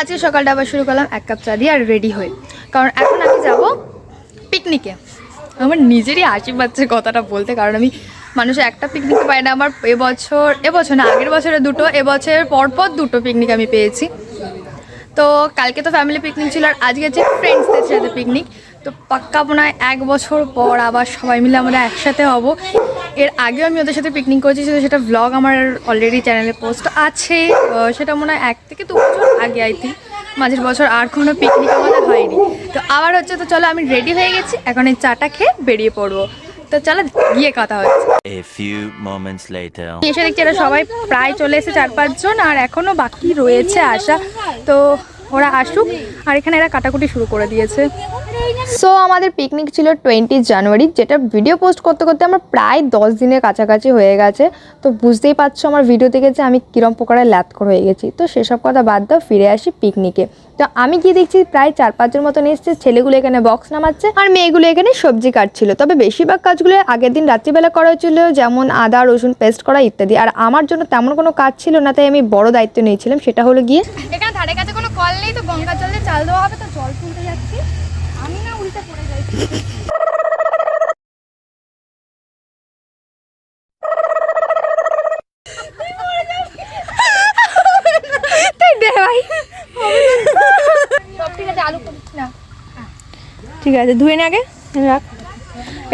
আজকে সকালটা আবার শুরু করলাম, এক কাপ চা দিয়ে আর রেডি হয়ে। কারণ এখন আমি যাব পিকনিকে আমার নিজেরই হাসি পাচ্ছে কথাটা বলতে, কারণ আমি মানুষের একটা পিকনিকে পাই না, আমার এবছর এবছর না, আগের বছরে দুটো এবছরের পরপর দুটো পিকনিক আমি পেয়েছি। তো কালকে তো ফ্যামিলি পিকনিক ছিল আর আজকে হচ্ছে ফ্রেন্ডসদের সাথে পিকনিক তো পাক্কা মনে হয় এক বছর পর আবার সবাই মিলে আমরা একসাথে হব। এর আগেও আমি ওদের সাথে পিকনিক করেছি সেটা ভ্লগ আমার অলরেডি চ্যানেলে পোস্ট আছে। সেটা মনে হয় এক থেকে দু বছর আগে আই থিঙ্ক মাঝের বছর আর কোনো পিকনিক আমাদের হয়নি। তো আবার হচ্ছে তো চলো আমি রেডি হয়ে গেছি এখন এই চাটা খেয়ে বেরিয়ে পড়ব। তো চলো গিয়ে কথা হচ্ছে. এসে দেখছি এরা সবাই প্রায় চলে এসেছে চার পাঁচজন আর এখনও বাকি রয়েছে আসা তো ওরা আসুক আর এখানে এরা কাটাকুটি শুরু করে দিয়েছে। সো আমাদের পিকনিক ছিল টোয়েন্টি জানুয়ারি যেটা ভিডিও পোস্ট করতে করতে আমার প্রায় দশ দিনের কাছাকাছি হয়ে গেছে। তো বুঝতেই পারছ আমার ভিডিও থেকে যে আমি কিরম প্রকারের ল্যাতকর হয়ে গেছি। তো সেসব কথা বাদ দাও, ফিরে আসি পিকনিকে তো আমি গিয়ে দেখছি প্রায় চার পাঁচজন মতন এসছে, ছেলেগুলো এখানে বক্স নামাচ্ছে আর মেয়েগুলো এখানে সবজি কাটছিল। তবে বেশিরভাগ কাজগুলো আগের দিন রাত্রিবেলা করা হয়েছিল, যেমন আদা, রসুন পেস্ট করা ইত্যাদি। আর আমার জন্য তেমন কোনো কাজ ছিল না, তাই আমি বড় দায়িত্ব নিয়েছিলাম, সেটা হলো গিয়ে এখানে ধারে কাছে কোনো কল নেই, তো গঙ্গা জলে চাল দেওয়া হবে, তো জল তুলতে যাচ্ছি। আমি না উল্টে পড়ে যাই। ঠিক আছে ধুয়ে নে আগে রাখ।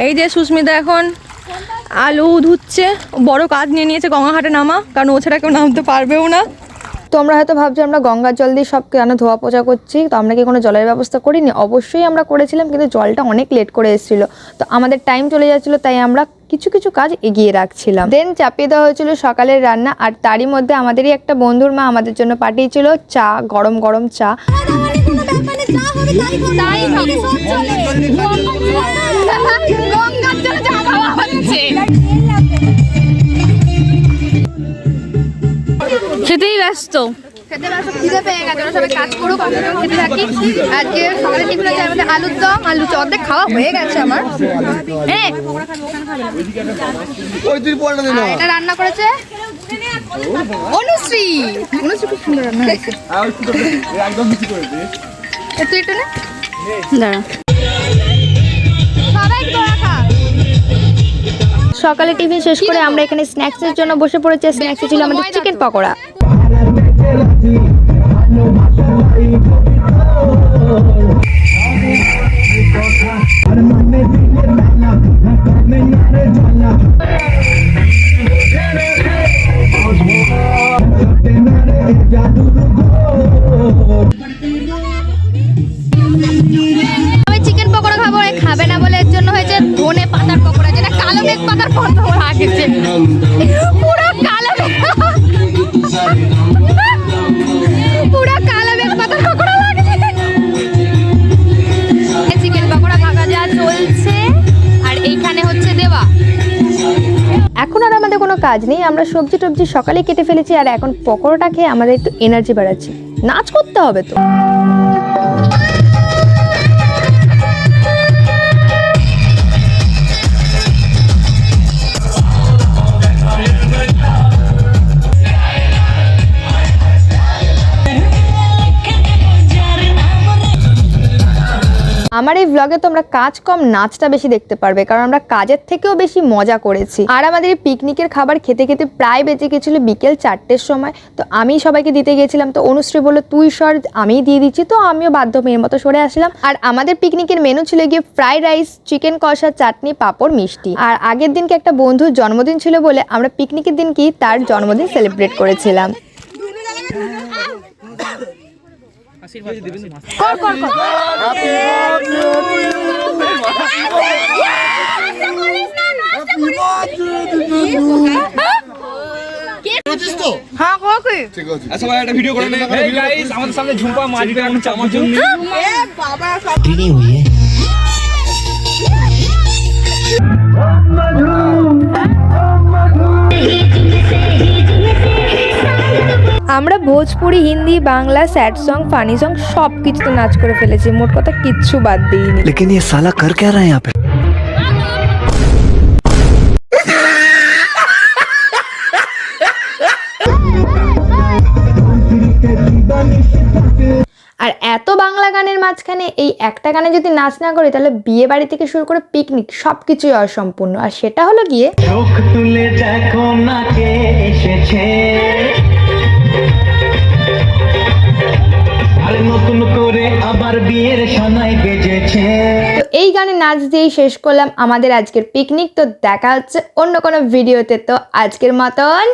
এই যে সুস্মিতা এখন আলু ধুচ্ছে বড় কাজ নিয়ে নিয়েছে গঙ্গাঘাটে নামা কারণ ও ছাড়া কেউ নামতে পারবেও না। তোমরা হয়তো ভাবছ আমরা গঙ্গার জল দিয়ে সব কেন ধোয়া পোছা করছি? তো আমরা কি কোনো জলের ব্যবস্থা করিনি? অবশ্যই আমরা করেছিলাম কিন্তু জলটা অনেক লেট করে এসেছিল। তো আমাদের টাইম চলে যাচ্ছিল তাই আমরা কিছু কিছু কাজ এগিয়ে রাখছিলাম। দেন চাপিয়ে দেওয়া হয়েছিল সকালের রান্না আর তারই মধ্যে আমাদেরই একটা বন্ধুর মা আমাদের জন্য পাঠিয়েছিল চা গরম গরম চা। ব্যস্ত খেতে ব্যস্ত খিদে পেয়ে গেছে ওরা সবাই কাজ করুক খেতে থাকি। আজকে সকালে টিফিন আমাদের আলুর দম আলু চপ অর্ধেক খাওয়া হয়ে গেছে আমার। এটা রান্না করেছে অনুশ্রী। অনুশ্রী খুব সুন্দর রান্না হয়েছে। একদম কিছু করে দে এ তুই একটু নে। দাঁড়া। সকালে টিফিন শেষ করে আমরা এখানে স্ন্যাক্সের জন্য বসে পড়েছি। স্ন্যাক্সে ছিল আমাদের চিকেন পকোড়া। এইখানে হচ্ছে দেওয়া। এখন আর আমাদের কোনো কাজ নেই, আমরা সবজি টবজি সকালে কেটে ফেলেছি আর এখন পকোড়াটা খেয়ে আমাদের একটু এনার্জি বাড়াচ্ছি। নাচ করতে হবে তো। আমার এই ব্লগে তোমরা কাজ কম, নাচটা বেশি দেখতে পারবে, কারণ আমরা কাজের থেকেও বেশি মজা করেছি। আর আমাদের এই পিকনিকের খাবার খেতে খেতে প্রায় বেঁচে গেছিল বিকেল চারটের সময়। তো আমি সবাইকে দিতে গেছিলাম, তো অনুশ্রী বলল, তুই সর, আমিই দিয়ে দিচ্ছি। তো আমিও বাধ্য মেয়ের মতো সরে আসলাম। আর আমাদের পিকনিকের মেনু ছিল গিয়ে ফ্রাইড রাইস চিকেন কষা, চাটনি, পাঁপড়, মিষ্টি। আর আগের দিনকে একটা বন্ধুর জন্মদিন ছিল বলে আমরা পিকনিকের দিন কি তার জন্মদিন সেলিব্রেট করেছিলাম। হ্যাঁ ঠিক আছে সবাই একটা ভিডিও করে গাইস আমাদের সামনে ঝুম্পা মারবে এখন চামার জন্য আমরা Bhojpuri Hindi Bangla sad song funny song সব কিছুতে নাচ করে ফেলেছি মোট কথা কিচ্ছু বাদ দিইনি लेकिन ये साला कर क्या रहा है यहाँ पे আর এত বাংলা গানের মাঝখানে এই একটা গানে যদি নাচ না করি তাহলে বিয়ে বাড়ি থেকে শুরু করে পিকনিক সব কিছুই অসম্পূর্ণ আর সেটা হলো গিয়ে চোখ তুলে দেখো না কে এসেছে এই গানে নাচ দিয়েই শেষ করলাম আমাদের আজকের পিকনিক তো দেখা হচ্ছে অন্য কোনো ভিডিওতে তো আজকের মতন